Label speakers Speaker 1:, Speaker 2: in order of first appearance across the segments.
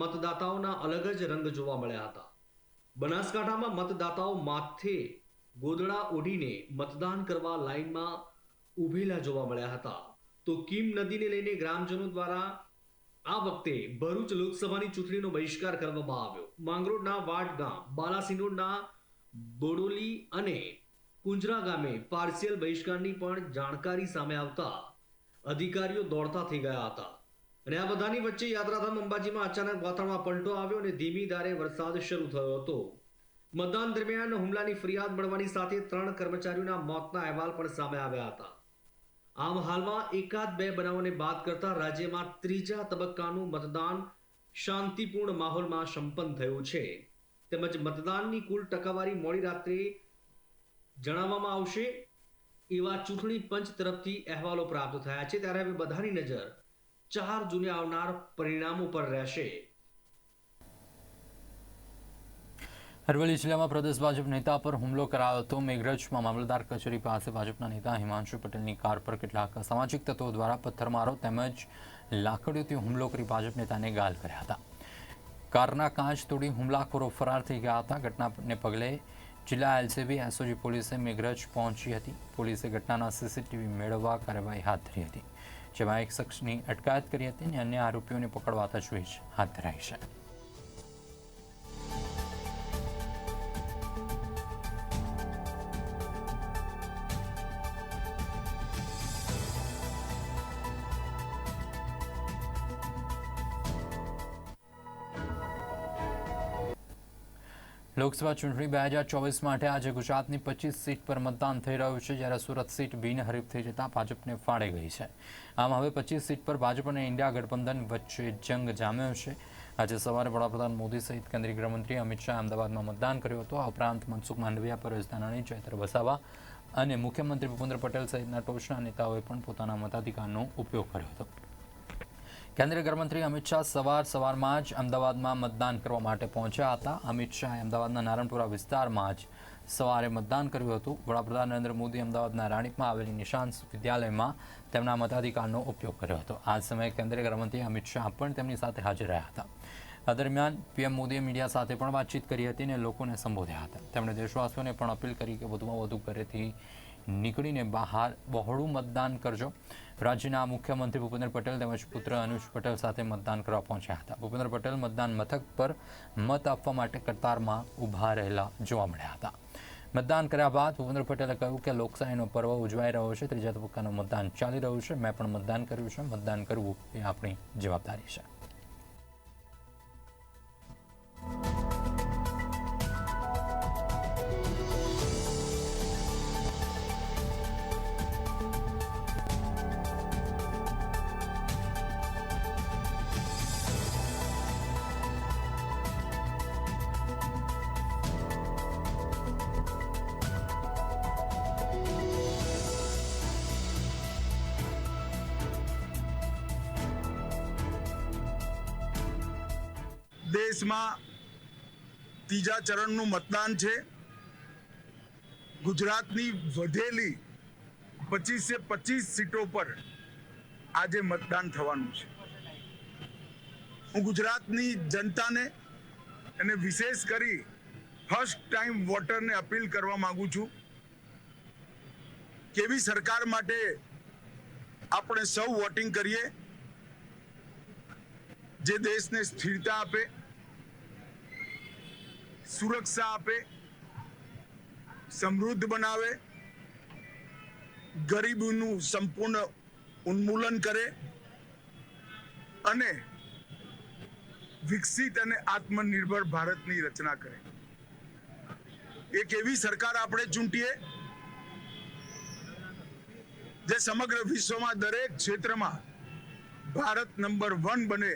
Speaker 1: મતદાતાઓના અલગ જ રંગ જોવા મળ્યા હતા. બનાસકાંઠામાં મતદાતાઓ માથે ગોદડા ઓઢીને મતદાન કરવા લાઈનમાં ઊભેલા જોવા મળ્યા હતા. તો કીમ નદીને લઈને ગ્રામજનો દ્વારા આ વખતે ભરૂચ લોકસભાની ચૂંટણીનો બહિષ્કાર કરવામાં આવ્યો. માંગરોળના વાડ ગામ બાલાસિનોડના બોડોલી અને કુંજરા ગામે પાર્શિયલ બહિષ્કારની પણ જાણકારી સામે આવતા અધિકારીઓ દોડતા થઈ ગયા હતા. અને આ બધાની વચ્ચે યાત્રાધામ અંબાજીમાં અચાનક વાતાવરણમાં પલટો આવ્યો અને ધીમી ધારે વરસાદ શરૂ થયો હતો. મતદાન દરમિયાન હુમલાની ફરિયાદ મળવાની સાથે ત્રણ કર્મચારીઓના મોતના અહેવાલ પણ સામે આવ્યા હતા. આમ હાલમાં એકાદ બે બનાવોને બાદ કરતા રાજ્યમાં ત્રીજા તબક્કાનું મતદાન શાંતિપૂર્ણ માહોલમાં સંપન્ન થયું છે. તેમજ મતદાનની કુલ ટકાવારી મોડી રાત્રે જણાવવામાં આવશે એવા ચૂંટણી પંચ તરફથી અહેવાલો પ્રાપ્ત થયા છે. ત્યારે હવે બધાની નજર ચાર જૂને આવનાર પરિણામો પર રહેશે.
Speaker 2: અરવલ્લી જિલ્લામાં પ્રદેશ ભાજપ નેતા પર હુમલો કરાયો હતો. મેઘરજમાં મામલતદાર કચેરી પાસે ભાજપના નેતા હિમાંશુ પટેલની કાર પર કેટલાક અસામાજિક તત્વો દ્વારા પથ્થરમારો તેમજ લાકડીઓથી હુમલો કરી ભાજપ નેતાને ગાલ કર્યા હતા. કારના કાચ તોડી હુમલાખોરો ફરાર થઈ ગયા હતા. ઘટનાને પગલે જિલ્લા એલસીબી, એસઓજી પોલીસે મેઘરજ પહોંચી હતી. પોલીસે ઘટનાના સીસીટીવી મેળવવા કાર્યવાહી હાથ ધરી હતી. જેમાં એક શખ્સની અટકાયત કરી હતી અને અન્ય આરોપીઓને પકડવા તજવીજ હાથ ધરાઈ છે. લોકસભા ચૂંટણી બે હજાર ચોવીસ માટે આજે ગુજરાતની પચીસ સીટ પર મતદાન થઈ રહ્યું છે, જ્યારે સુરત સીટ બિનહરીફ થઈ જતા ભાજપને ફાળે ગઈ છે. આમ હવે પચીસ સીટ પર ભાજપ અને ઇન્ડિયા ગઠબંધન વચ્ચે જંગ જામ્યો છે. આજે સવારે વડાપ્રધાન મોદી સહિત કેન્દ્રીય ગૃહમંત્રી અમિત શાહ અમદાવાદમાં મતદાન કર્યું હતું. આ ઉપરાંત મનસુખ માંડવિયા, પરેશ ધાનાણી, ચૈત્ર વસાવા અને મુખ્યમંત્રી ભૂપેન્દ્ર પટેલ સહિતના ટોચના નેતાઓએ પણ પોતાના મતાધિકારનો ઉપયોગ કર્યો હતો. કેન્દ્રીય ગૃહમંત્રી અમિત શાહ સવાર સવારમાં જ અમદાવાદમાં મતદાન કરવા માટે પહોંચ્યા હતા. અમિત શાહે અમદાવાદના નારણપુરા વિસ્તારમાં જ સવારે મતદાન કર્યું હતું. વડાપ્રધાન નરેન્દ્ર મોદી અમદાવાદના રાણીપમાં આવેલી નિશાંત વિદ્યાલયમાં તેમના મતાધિકારનો ઉપયોગ કર્યો હતો. આ સમયે કેન્દ્રીય ગૃહમંત્રી અમિત શાહ પણ તેમની સાથે હાજર રહ્યા હતા. આ દરમિયાન પીએમ મોદીએ મીડિયા સાથે પણ વાતચીત કરી હતી અને લોકોને સંબોધ્યા હતા. તેમણે દેશવાસીઓને પણ અપીલ કરી કે વધુમાં વધુ ઘરેથી નીકળીને બહાર બહોળું મતદાન કરજો. રાજ્યના મુખ્યમંત્રી ભૂપેન્દ્ર પટેલ તેમજ પુત્ર અનુજ પટેલ સાથે મતદાન કરવા પહોંચ્યા હતા. ભૂપેન્દ્ર પટેલ મતદાન મથક પર મત આપવા માટે કતારમાં ઊભા રહેલા જોવા મળ્યા હતા. મતદાન કર્યા બાદ ભૂપેન્દ્ર પટેલે કહ્યું કે લોકશાહીનો પર્વ ઉજવાઈ રહ્યો છે, ત્રીજા તબક્કાનું મતદાન ચાલી રહ્યું છે. મેં પણ મતદાન કર્યું છે. મતદાન કરવું એ આપણી જવાબદારી છે.
Speaker 3: દેશમાં ત્રીજા ચરણનું મતદાન છે. ગુજરાતની વધેલી પચીસે પચીસ સીટો પર આજે મતદાન થવાનું છે. હું ગુજરાતની જનતાને અને વિશેષ કરી ફર્સ્ટ ટાઈમ વોટરને અપીલ કરવા માંગુ છું કેવી સરકાર માટે આપણે સૌ વોટિંગ કરીએ જે દેશને સ્થિરતા આપે સુરક્ષા આપે, સમૃદ્ધ બનાવે, ગરીબીનું સંપૂર્ણ ઉન્મૂલન કરે અને વિકસિત અને આત્મનિર્ભર ભારતની રચના કરે. એક એવી સરકાર આપણે ચૂંટીએ, જે સમગ્ર વિશ્વમાં દરેક ક્ષેત્રમાં ભારત નંબર વન બને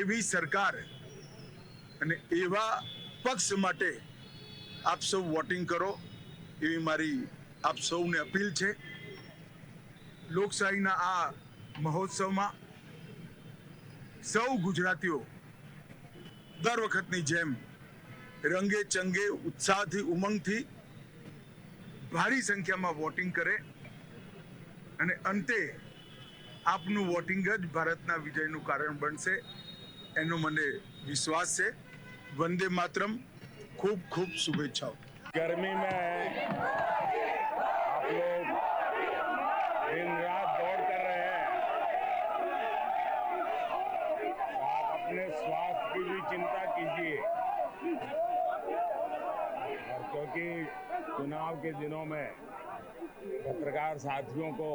Speaker 3: એવી સરકાર અને એવા પક્ષ માટે આપ સૌ વોટિંગ કરો, એવી મારી આપ સૌને અપીલ છે. લોકશાહીના આ મહોત્સવમાં સૌ ગુજરાતીઓ દર વખતની જેમ રંગે ચંગે, ઉત્સાહથી, ઉમંગથી ભારી સંખ્યામાં વોટિંગ કરે અને અંતે આપનું વોટિંગ જ ભારતના વિજયનું કારણ બનશે, એનો મને વિશ્વાસ છે. वंदे मातरम, खूब खूब शुभेच्छाओं।
Speaker 4: गर्मी में आप लोग दिन रात दौड़ कर रहे हैं। आप अपने स्वास्थ्य की भी चिंता कीजिए। और क्योंकि चुनाव के दिनों में पत्रकार साथियों को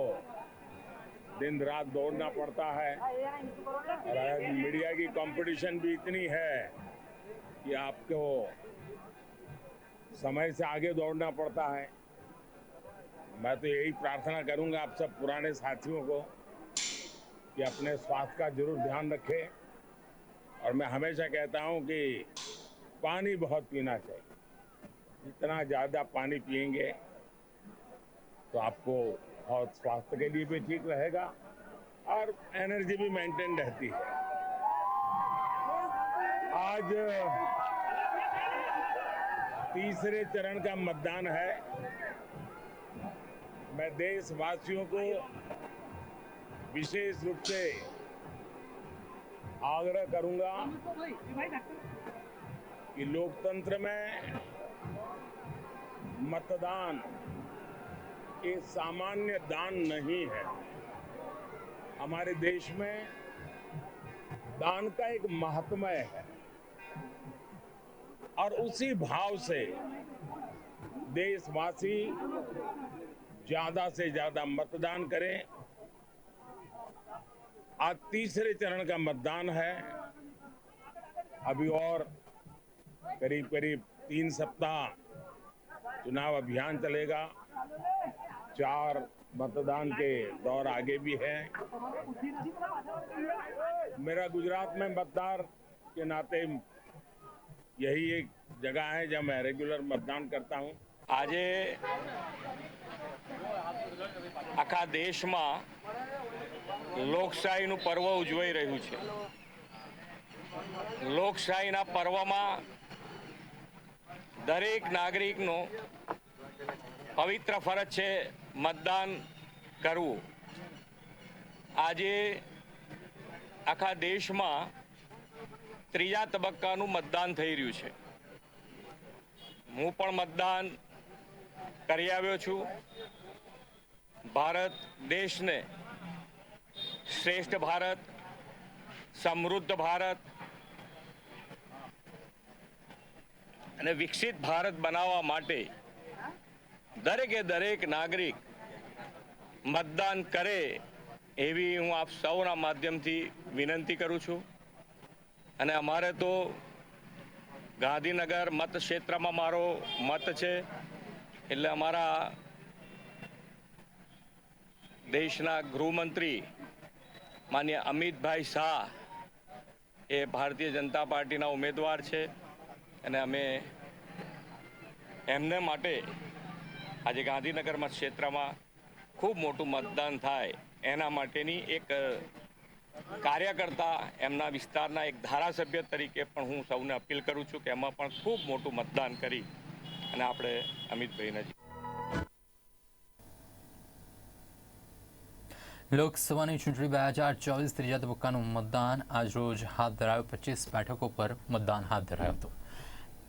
Speaker 4: दिन रात दौड़ना पड़ता है और मीडिया की कंपटीशन भी इतनी है कि आपको समय से आगे दौड़ना पड़ता है। मैं तो यही प्रार्थना करूँगा आप सब पुराने साथियों को कि अपने स्वास्थ्य का ज़रूर ध्यान रखें। और मैं हमेशा कहता हूँ कि पानी बहुत पीना चाहिए। जितना ज़्यादा पानी पियेंगे तो आपको बहुत स्वास्थ्य के लिए भी ठीक रहेगा और एनर्जी भी मेंटेन रहती है। आज तीसरे चरण का मतदान है। मैं देशवासियों को विशेष रूप से आग्रह करूँगा कि लोकतंत्र में मतदान ये सामान्य दान नहीं है। हमारे देश में दान का एक महात्म्य है। और उसी भाव से देशवासी ज़्यादा से ज़्यादा मतदान करें। आज तीसरे चरण का मतदान है। अभी और करीब करीब तीन सप्ताह चुनाव अभियान चलेगा। चार मतदान के दौर आगे भी है। मेरा गुजरात में मतदार के नाते यही एक जगह है जहाँ मैं रेगुलर मतदान करता हूँ
Speaker 5: આજે આખા દેશમાં લોકશાહીનું પર્વ ઉજવાઈ રહ્યું છે લોકશાહીના પર્વમાં દરેક નાગરિકનો પવિત્ર ફરજ છે મતદાન કરવું આજે આખા દેશમાં ત્રીજા તબક્કાનું મતદાન થઈ રહ્યું છે. હું પણ મતદાન કરી આવ્યો છું. ભારત દેશને શ્રેષ્ઠ ભારત, સમૃદ્ધ ભારત અને વિકસિત ભારત બનાવવા માટે દરેકે દરેક નાગરિક મતદાન કરે એવી હું આપ સૌના માધ્યમથી વિનંતી કરું છું. અને અમારે તો ગાંધીનગર મત ક્ષેત્રમાં મારો મત છે. એટલે અમારા દેશના ગૃહમંત્રી માન્ય અમિતભાઈ શાહ એ ભારતીય જનતા પાર્ટીના ઉમેદવાર છે. અને અમે એમને માટે આજે ગાંધીનગર મત ક્ષેત્રમાં ખૂબ મોટું મતદાન થાય એના માટેની એક કાર્યકર્તા એમના વિસ્તારના એક ધારાસભ્ય તરીકે પણ હું સૌને અપીલ કરું છું કે એમાં પણ ખૂબ મોટું મતદાન કરી અને આપણે અમિતભાઈને
Speaker 2: લોકસભાની ચૂંટણી બે હજાર ચોવીસ ત્રીજા તબક્કાનું મતદાન આજરોજ હાથ ધરાયું. પચીસ બેઠકો પર મતદાન હાથ ધરાયું હતું.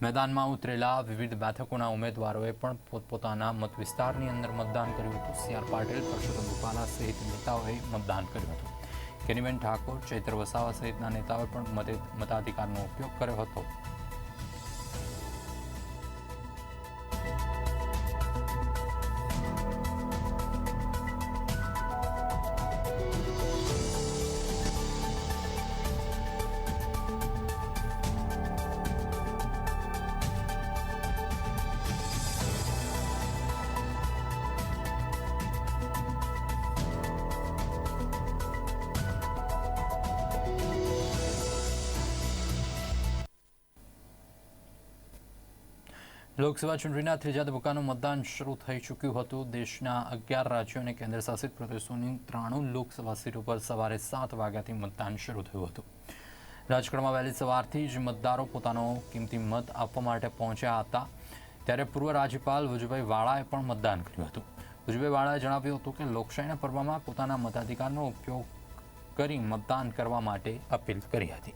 Speaker 2: મેદાનમાં ઉતરેલા વિવિધ બેઠકોના ઉમેદવારોએ પણ પોતપોતાના મત વિસ્તારની અંદર મતદાન કર્યું હતું. સી આર પાટીલ, પરસોત્તમ રૂપાલા સહિત નેતાઓએ મતદાન કર્યું હતું. કેનીબેન ઠાકોર ચૈત્ર વસાવા સહિતના નેતાઓએ પણ મતે મતાધિકારનો ઉપયોગ કર્યો હતો. લોકસભા ચૂંટણીના ત્રીજા તબક્કાનું મતદાન શરૂ થઈ ચૂક્યું હતું. દેશના અગિયાર રાજ્યો અને કેન્દ્રશાસિત પ્રદેશોની ત્રાણું લોકસભા સીટો પર સવારે સાત વાગ્યાથી મતદાન શરૂ થયું હતું. રાજકોટમાં વહેલી સવારથી જ મતદારો પોતાનો કિંમતી મત આપવા માટે પહોંચ્યા હતા. ત્યારે પૂર્વ રાજ્યપાલ વજુભાઈ વાળાએ પણ મતદાન કર્યું હતું. વજુભાઈ વાળાએ જણાવ્યું હતું કે, લોકશાહીના પર્વમાં પોતાના મતાધિકારનો ઉપયોગ કરી મતદાન કરવા માટે અપીલ કરી હતી.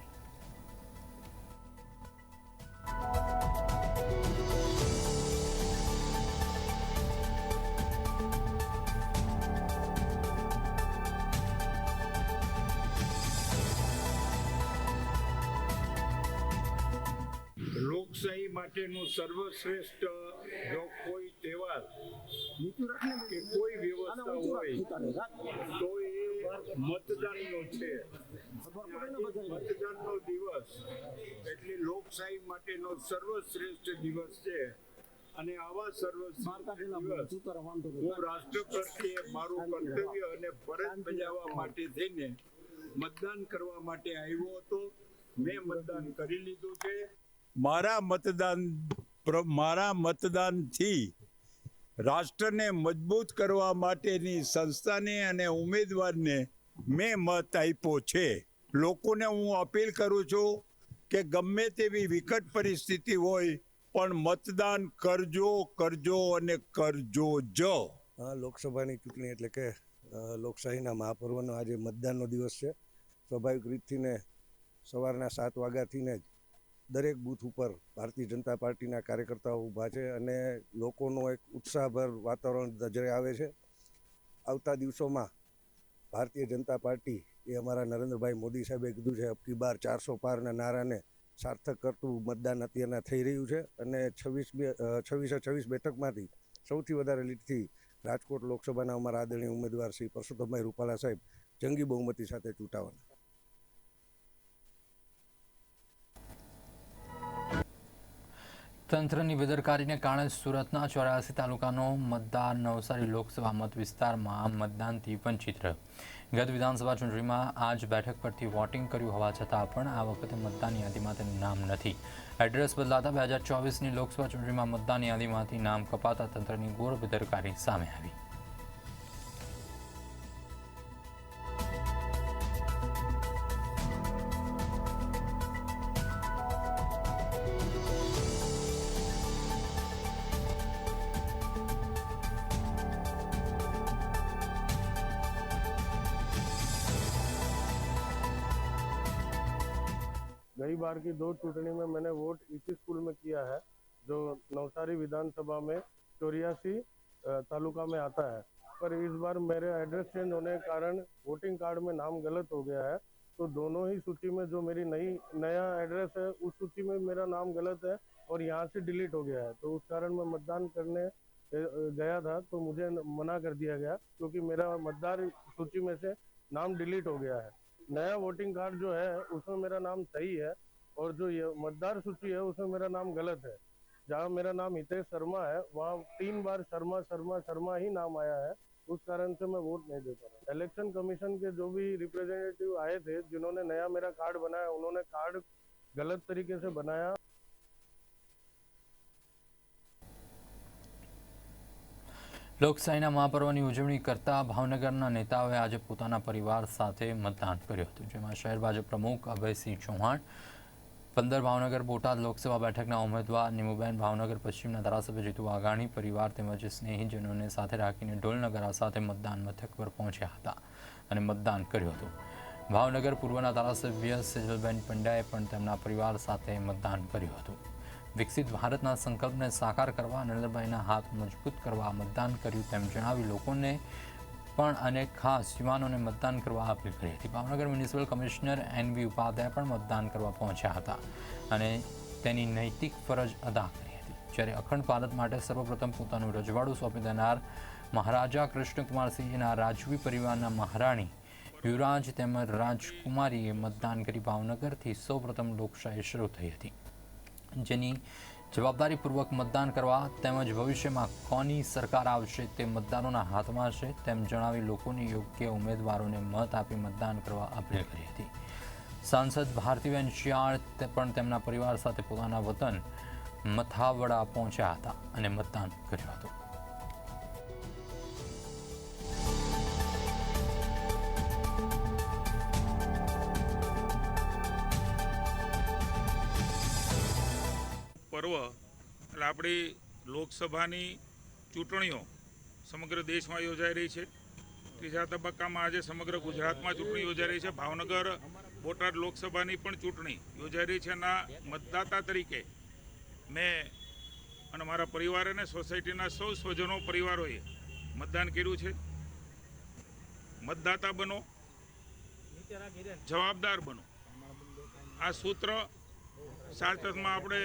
Speaker 6: સર્વશ્રેષ્ઠ જો કોઈ તહેવાર કે કોઈ વ્યવસ્થા હોય તો એ મતદાનનો છે. મતદાનનો દિવસ એટલે લોકશાહી માટેનો સર્વશ્રેષ્ઠ દિવસ છે. અને આવા સર્વશ્રેષ્ઠ દિવસ હું રાષ્ટ્ર પ્રત્યે મારું કર્તવ્ય અને ફરજ બજાવવા માટે થઈને મતદાન કરવા માટે આવ્યો હતો. મેં મતદાન કરી લીધું છે. મારા મતદાન મારા મતદાનથી રાષ્ટ્રને મજબૂત કરવા માટેની સંસ્થાને અને ઉમેદવારને મેં મત આપ્યો છે. લોકોને હું અપીલ કરું છું કે ગમે તેવી વિકટ પરિસ્થિતિ હોય, પણ મતદાન કરજો કરજો અને કરજો જ.
Speaker 7: લોકસભાની ચૂંટણી એટલે કે લોકશાહીના મહાપર્વનો આજે મતદાનનો દિવસ છે. સ્વાભાવિક રીતથી ને સવારના સાત વાગ્યાથી ને જ દરેક બૂથ ઉપર ભારતીય જનતા પાર્ટીના કાર્યકર્તાઓ ઊભા છે અને લોકોનો એક ઉત્સાહભર વાતાવરણ નજરે આવે છે. આવતા દિવસોમાં ભારતીય જનતા પાર્ટી એ અમારા નરેન્દ્રભાઈ મોદી સાહેબે કીધું છે, અબકી બાર ચારસો પારના નારાને સાર્થક કરતું મતદાન અત્યારના થઈ રહ્યું છે. અને છવ્વીસ બે છવ્વીસે છવ્વીસ બેઠકમાંથી સૌથી વધારે લીટથી રાજકોટ લોકસભાના અમારા આદરણીય ઉમેદવાર શ્રી પરસોત્તમભાઈ રૂપાલા સાહેબ જંગી બહુમતી સાથે ચૂંટાવાના.
Speaker 2: તંત્રની બેદરકારીને કારણે સુરતના ચોરાસી તાલુકાનો મતદાર નવસારી લોકસભા મત વિસ્તારમાં મતદાનથી વંચિત રહ્યો ગત વિધાનસભા ચૂંટણીમાં આ જ બેઠક પરથી વોટિંગ કર્યું હોવા છતાં પણ આ વખતે મતદાન યાદીમાં તેનું નામ નથી. એડ્રેસ બદલાતા બે હજાર ચોવીસની લોકસભા ચૂંટણીમાં મતદાન યાદીમાંથી નામ કપાતા તંત્રની ગોર બેદરકારી સામે આવી.
Speaker 8: बार की दो चुटनी में मैंने वोट इसी स्कूल में किया है, जो नवसारी विधानसभा में चौरियासी तालुका में आता है। पर इस बार मेरे एड्रेस चेंज होने के कारण वोटिंग कार्ड में नाम गलत हो गया है तो दोनों ही सूची में जो मेरी नई, नया एड्रेस है, उस सूची में मेरा नाम गलत है और यहाँ से डिलीट हो गया है। तो उस कारण मैं मतदान करने गया था तो मुझे मना कर दिया गया, क्योंकि मेरा मतदार सूची में से नाम डिलीट हो गया है। नया वोटिंग कार्ड जो है, उसमें मेरा नाम सही है और जो ये मतदार सूची है उसमें मेरा नाम गलत है जहाँ मेरा नाम हितेश शर्मा है वहाँ तीन बार शर्मा शर्मा शर्मा ही नाम आया है उस कारण से मैं वोट नहीं दे पा रहा इलेक्शन कमीशन के जो भी रिप्रेजेंटेटिव आए थे जिन्होंने नया मेरा कार्ड बनाया उन्होंने कार्ड गलत तरीके से बनाया
Speaker 2: લોકશાહીના મહાપર્વની ઉજવણી કરતા ભાવનગરના નેતાઓએ આજે પોતાના પરિવાર સાથે મતદાન કર્યું હતું જેમાં શહેર ભાજપ પ્રમુખ અભયસિંહ ચૌહાણ પંદર ભાવનગર બોટાદ લોકસભા બેઠકના ઉમેદવાર નિમુબેન ભાવનગર પશ્ચિમના ધારાસભ્ય જીતુ વાઘાણી, પરિવાર તેમજ સ્નેહીજનોને સાથે રાખીને ઢોલનગરા સાથે મતદાન મથક પર પહોંચ્યા હતા અને મતદાન કર્યું હતું. ભાવનગર પૂર્વના ધારાસભ્ય સેજલબેન પંડ્યાએ પણ તેમના પરિવાર સાથે મતદાન કર્યું હતું. વિકસિત ભારતના સંકલ્પને સાકાર કરવા, નરેન્દ્રભાઈના હાથ મજબૂત કરવા મતદાન કર્યું તેમ જણાવી લોકોને પણ અને ખાસ યુવાનોને મતદાન કરવા અપીલ કરી હતી Bhavnagar municipal commissioner N V Upadhyay પણ મતદાન કરવા પહોંચ્યા હતા અને તેની નૈતિક ફરજ અદા કરી હતી. જ્યારે અખંડ ભારત માટે સર્વપ્રથમ પોતાનું રજવાડું સોંપી દેનાર મહારાજા કૃષ્ણકુમારસિંહના રાજવી પરિવારના મહારાણી યુવરાજ તેમજ રાજકુમારીએ મતદાન કરી ભાવનગરથી સૌપ્રથમ લોકશાહી શરૂ થઈ હતી. જેની જવાબદારીપૂર્વક મતદાન કરવા તેમજ ભવિષ્યમાં કોની સરકાર આવશે તે મતદારોના હાથમાં છે તેમ જણાવી લોકોને યોગ્ય ઉમેદવારોને મત આપી મતદાન કરવા અપીલ કરી હતી. સાંસદ ભારતીબેન શિયાળ પણ તેમના પરિવાર સાથે પોતાના વતન મથાવડા પહોંચ્યા હતા અને મતદાન કર્યું હતું.
Speaker 9: પર્વ એટલે આપણી લોકસભાની ચૂંટણીઓ સમગ્ર દેશમાં યોજાઈ રહી છે. ત્રીજા તબક્કામાં આજે સમગ્ર ગુજરાતમાં ચૂંટણી યોજાઈ રહી છે. ભાવનગર, બોટાદ લોકસભાની પણ ચૂંટણી યોજાઈ રહી છે અને મતદાતા તરીકે મેં અને મારા પરિવારે અને સોસાયટીના સૌ સ્વજનો પરિવારોએ મતદાન કર્યું છે. મતદાતા બનો, જવાબદાર બનો. આ સૂત્ર સાર્થકમાં આપણે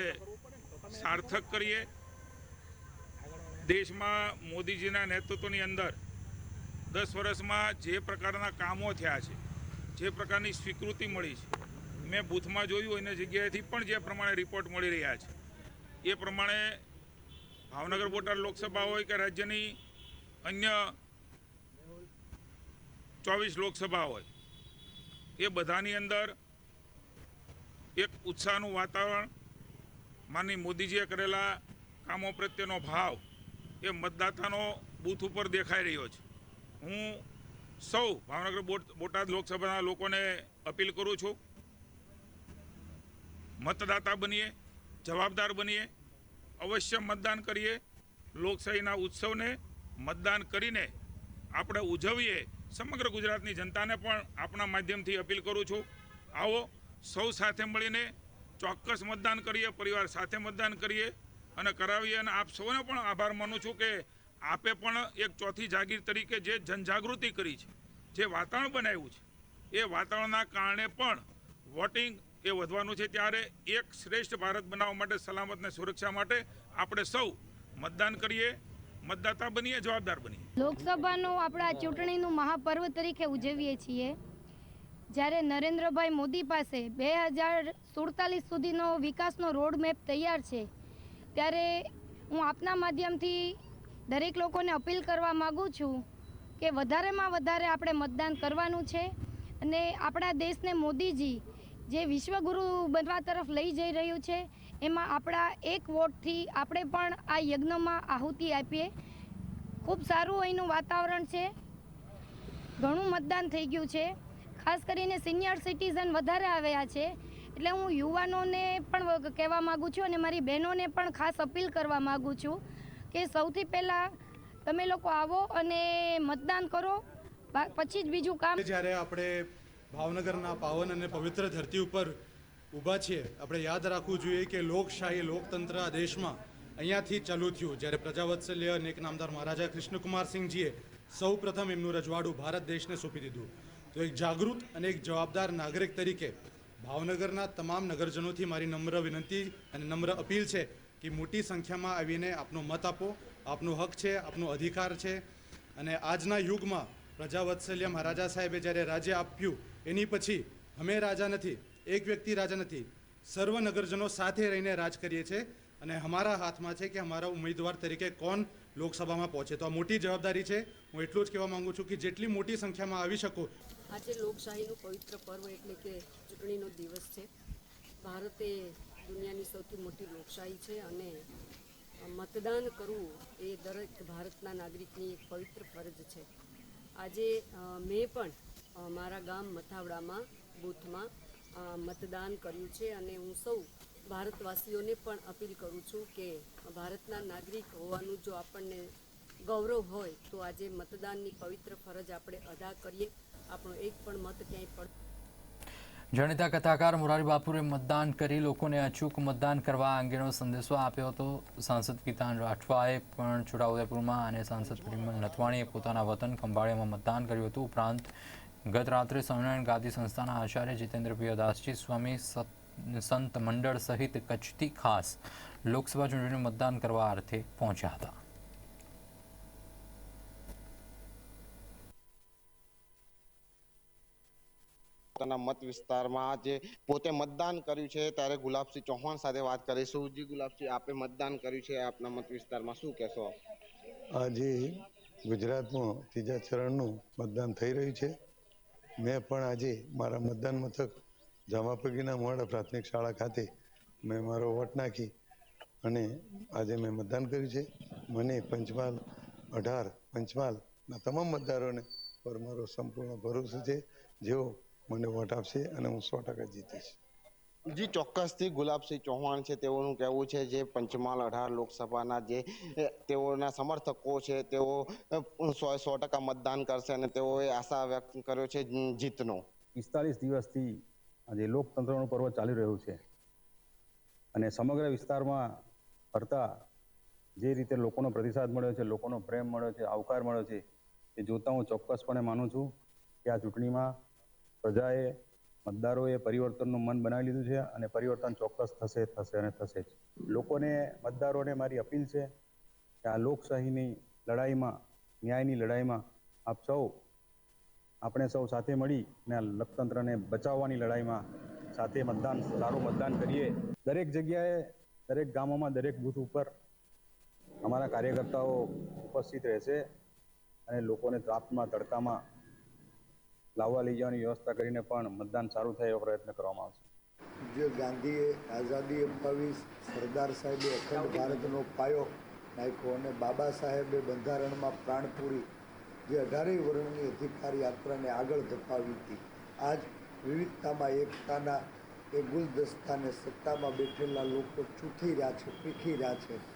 Speaker 9: સાર્થક કરીએ. દેશમાં મોદીજીના નેતૃત્વની અંદર દસ વર્ષમાં જે પ્રકારના કામો થયા છે, જે પ્રકારની સ્વીકૃતિ મળી છે, મેં બૂથમાં જોયું, એની જગ્યાએથી પણ જે પ્રમાણે રિપોર્ટ મળી રહ્યા છે. એ પ્રમાણે ભાવનગર બોટાદ લોકસભા હોય કે રાજ્યની અન્ય ચોવીસ લોકસભા હોય, એ બધાની અંદર એક ઉત્સાહનું વાતાવરણ માનની મોદીજીએ કરેલા કામો પ્રત્યેનો ભાવ એ મતદાતાનો બૂથ ઉપર દેખાઈ રહ્યો છે. હું સૌ ભાવનગર બોટ- બોટાદ લોકસભાના લોકોને અપીલ કરું છું, મતદાતા બનીએ, જવાબદાર બનીએ, અવશ્ય મતદાન કરીએ, લોકશાહીના ઉત્સવને મતદાન કરીને આપણે ઉજવીએ. સમગ્ર ગુજરાતની જનતાને પણ આપણા માધ્યમથી અપીલ કરું છું. આવો સૌ સાથે મળીને ચોક્કસ મતદાન કરીએ, પરિવાર સાથે મતદાન કરીએ અને કરાવીએ અને આપ સૌને પણ આભાર માનું છું કે આપે પણ એક ચોથી જાગીર તરીકે જે જનજાગૃતિ કરી છે, જે વાતાવરણ બનાવ્યું છે, એ વાતાવરણના કારણે પણ વોટિંગ એ વધવાનું છે ત્યારે એક શ્રેષ્ઠ ભારત બનાવવા માટે, સલામત અને સુરક્ષા માટે આપણે સૌ મતદાન કરીએ, મતદાતા બનીએ, જવાબદાર બનીએ.
Speaker 10: લોકસભાનું આપણા ચૂંટણીનું મહાપર્વ તરીકે ઉજવીએ છીએ. જ્યારે નરેન્દ્રભાઈ મોદી પાસે બે હજાર સુડતાલીસ સુધીનો વિકાસનો રોડ મેપ તૈયાર છે, ત્યારે હું આપના માધ્યમથી દરેક લોકોને અપીલ કરવા માગું છું કે વધારેમાં વધારે આપણે મતદાન કરવાનું છે અને આપણા દેશને મોદીજી જે વિશ્વગુરુ બનવા તરફ લઈ જઈ રહ્યું છે, એમાં આપણા એક વોટથી આપણે પણ આ યજ્ઞમાં આહુતિ આપીએ. ખૂબ સારું અહીંનું વાતાવરણ છે. ઘણું મતદાન થઈ ગયું છે. ખાસ કરીને સિનિયર સિટીઝન વધારે આવ્યા છે. એટલે હું યુવાનોને પણ કહેવા માગું છું અને મારી બહેનોને પણ ખાસ અપીલ કરવા માગું છું કે સૌથી પહેલાં તમે લોકો આવો અને મતદાન કરો. પછી જ બીજું કામ.
Speaker 11: જ્યારે આપણે ભાવનગરના પાવન અને પવિત્ર ધરતી ઉપર ઊભા છીએ, આપણે યાદ રાખવું જોઈએ કે લોકશાહી, લોકતંત્ર આ દેશમાં અહીંયાથી ચાલુ થયું. જ્યારે પ્રજાવત્સલ્ય નેક નામદાર મહારાજા કૃષ્ણકુમારસિંહજીએ સૌ પ્રથમ એમનું રજવાડું ભારત દેશને સોંપી દીધું. તો એક જાગૃત અને એક જવાબદાર નાગરિક તરીકે ભાવનગરના તમામ નગરજનોથી મારી નમ્ર વિનંતી અને નમ્ર અપીલ છે કે મોટી સંખ્યામાં આવીને આપનો મત આપો, આપનો હક છે, આપનો અધિકાર છે. અને આજના યુગમાં પ્રજાવત્સલ્ય મહારાજા સાહેબે જ્યારે રાજ્ય આપ્યું, એની પછી અમે રાજા નથી, એક વ્યક્તિ રાજા નથી. સર્વ નગરજનો સાથે રહીને રાજ કરીએ છીએ અને અમારા હાથમાં છે કે અમારા ઉમેદવાર તરીકે કોણ લોકસભામાં પહોંચે. તો આ મોટી જવાબદારી છે. હું એટલું જ કહેવા માંગુ છું કે જેટલી મોટી સંખ્યામાં આવી શકો
Speaker 12: આજે લોકશાહીનું પવિત્ર પર્વ એટલે કે ચૂંટણીનો દિવસ છે. ભારત એ દુનિયાની સૌથી મોટી લોકશાહી છે અને મતદાન કરવું એ દરેક ભારતના નાગરિકની એક પવિત્ર ફરજ છે. આજે મેં પણ મારા ગામ મથાવડામાં, બૂથમાં મતદાન કર્યું છે અને હું સૌ ભારતવાસીઓને પણ અપીલ કરું છું કે ભારતના નાગરિક હોવાનું જો આપણને ગૌરવ હોય તો આજે મતદાનની પવિત્ર ફરજ આપણે અદા કરીએ. આપણો એક પણ મત ક્યાંય પડ
Speaker 2: જાણીતા કથાકાર મોરારી બાપુરે મતદાન કરી લોકોને અચૂક મતદાન કરવા અંગેનો સંદેશો આપ્યો હતો. સાંસદ કિતાન રાઠવાએ પણ છોટાઉદેપુરમાં અને સાંસદ પ્રિમલ નથવાણીએ પોતાના વતન ખંભાળિયામાં મતદાન કર્યું હતું. ઉપરાંત ગત રાત્રે સ્વામિનારાયણ ગાદી સંસ્થાના આચાર્ય જીતેન્દ્ર પ્રિયદાસજી સ્વામી સંત મંડળ સહિત કચ્છથી ખાસ લોકસભા ચૂંટણીનું મતદાન કરવા અર્થે પહોંચ્યા હતા.
Speaker 13: પોતાના મત વિસ્તારમાં જે પોતે મતદાન કર્યું છે, ત્યારે ગુલાબસિંહ ચૌહાણ સાથે વાત કરીશું. જી ગુલાબસિંહ, આપે મતદાન કર્યું છે આપના મત વિસ્તારમાં. શું કહેશો?
Speaker 14: આજે ગુજરાતમાં ત્રીજા ચરણનું મતદાન થઈ રહ્યું છે. મેં પણ આજે મારા મતદાન મથક જામાપગીના મોડા પ્રાથમિક શાળા ખાતે મેં મારો વોટ નાખી અને આજે મેં મતદાન કર્યું છે. મને પંચમહાલ, અઢાર પંચમહાલના તમામ મતદારોને પર મારો સંપૂર્ણ ભરોસો છે. જેઓ મને વોટ આપશે અને હું સો ટકા જીતીશ.
Speaker 13: જી ચોક્કસથી ગુલાબસિંહ ચૌહાણ છે તેઓનું કહેવું છે જે પંચમહાલ અઢાર લોકસભાના જે તેઓના સમર્થકો છે તેઓ સો સો ટકા મતદાન કરશે અને તેઓએ આશા વ્યક્ત કર્યો છે જીતનો.
Speaker 15: પિસ્તાલીસ દિવસથી આજે લોકતંત્રનું પર્વ ચાલી રહ્યું છે અને સમગ્ર વિસ્તારમાં ફરતા જે રીતે લોકોનો પ્રતિસાદ મળ્યો છે લોકોનો પ્રેમ મળ્યો છે આવકાર મળ્યો છે એ જોતાં હું ચોક્કસપણે માનું છું કે આ ચૂંટણીમાં પ્રજાએ મતદારોએ પરિવર્તનનું મન બનાવી લીધું છે અને પરિવર્તન ચોક્કસ થશે થશે અને થશે જ. લોકોને, મતદારોને મારી અપીલ છે કે આ લોકશાહીની લડાઈમાં, ન્યાયની લડાઈમાં આપ સૌ, આપણે સૌ સાથે મળી અને આ લોકતંત્રને બચાવવાની લડાઈમાં સાથે મતદાન, સારું મતદાન કરીએ. દરેક જગ્યાએ, દરેક ગામોમાં, દરેક બૂથ ઉપર અમારા કાર્યકર્તાઓ ઉપસ્થિત રહેશે અને લોકોને તાપમાં તડકામાં લાવવા લઈ જવાની વ્યવસ્થા કરીને પણ મતદાન સારું થાય એવો પ્રયત્ન કરવામાં આવશે.
Speaker 16: જે ગાંધીએ આઝાદી અપાવી, સરદાર સાહેબે અખંડ ભારતનો પાયો નાખ્યો અને બાબા સાહેબે બંધારણમાં પ્રાણ પૂરી, જે અઢારેય વર્ણની અધિકાર યાત્રાને આગળ ધપાવી હતી, આજ વિવિધતામાં એકતાના એ ગુલદસ્તાને સત્તામાં બેઠેલા લોકો ચૂંટી રહ્યા છે, પીખી રહ્યા છે.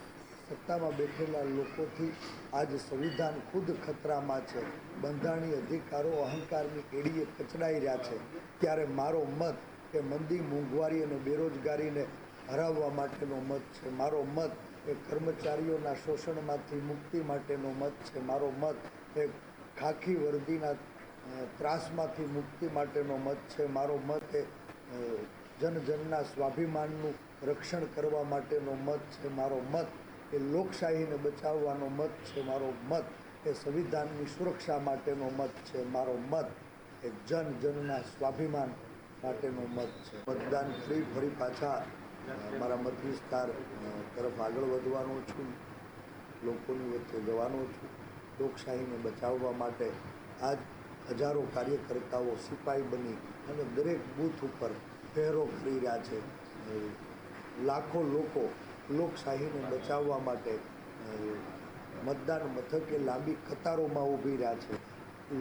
Speaker 16: સત્તામાં બેઠેલા લોકોથી આજ સંવિધાન ખુદ ખતરામાં છે. બંધારણીય અધિકારો અહંકારની એડીએ કચડાઈ રહ્યા છે. ત્યારે મારો મત એ મંદી મોંઘવારી અને બેરોજગારીને હરાવવા માટેનો મત છે. મારો મત એ કર્મચારીઓના શોષણમાંથી મુક્તિ માટેનો મત છે. મારો મત એ ખાખી વર્દીના ત્રાસમાંથી મુક્તિ માટેનો મત છે. મારો મત એ જનજનના જન જનના સ્વાભિમાનનું રક્ષણ કરવા માટેનો મત છે. મારો મત એ લોકશાહીને બચાવવાનો મત છે મારો મત. એ સંવિધાનની સુરક્ષા માટેનો મત છે મારો મત. એ જન જનના સ્વાભિમાન માટેનો મત છે. મતદાન ફરી ફરી પાછા મારા મત વિસ્તાર તરફ આગળ વધવાનો છું. લોકોની વચ્ચે જવાનો છું. લોકશાહીને બચાવવા માટે આજ હજારો કાર્યકર્તાઓ સિપાઈ બની અને દરેક બૂથ ઉપર પહેરો કરી રહ્યા છે. લાખો લોકો લોકશાહીને બચાવવા માટે મતદાન મથકે લાંબી કતારોમાં ઊભી રહ્યા છે.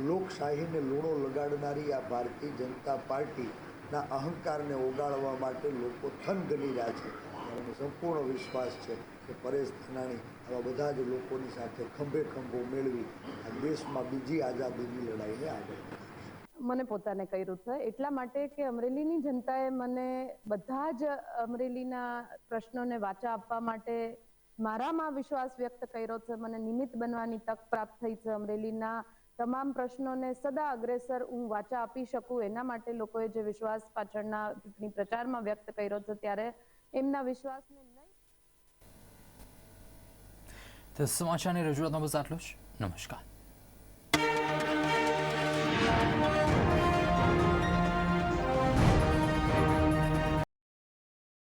Speaker 16: લોકશાહીને લૂણો લગાડનારી આ ભારતીય જનતા પાર્ટીના અહંકારને ઓગાળવા માટે લોકો થનગની રહ્યા છે. મને સંપૂર્ણ વિશ્વાસ છે કે પરેશ ધાનાણી આવા બધા જ લોકોની સાથે ખંભે ખંભો મેળવી આ દેશમાં બીજી આઝાદીની લડાઈને આગળ
Speaker 17: મને પોતાને કર્યું છે. એટલા માટે કે અમરેલીની જનતાએ મને બધા જ અમરેલીના પ્રશ્નોને વાચા આપવા માટે મારામાં વિશ્વાસ વ્યક્ત કર્યો છે. મને નિમિત્ત બનવાની તક પ્રાપ્ત થઈ છે. અમરેલીના તમામ પ્રશ્નોને સદા અગ્રેસર હું વાચા આપી શકું. એના માટે લોકોએ જે વિશ્વાસ પાછળના ચૂંટણી પ્રચારમાં વ્યક્ત કર્યો છે ત્યારે એમના વિશ્વાસને નહીં.
Speaker 2: સમાચારની રજૂઆતમાં બસ આટલું જ. નમસ્કાર.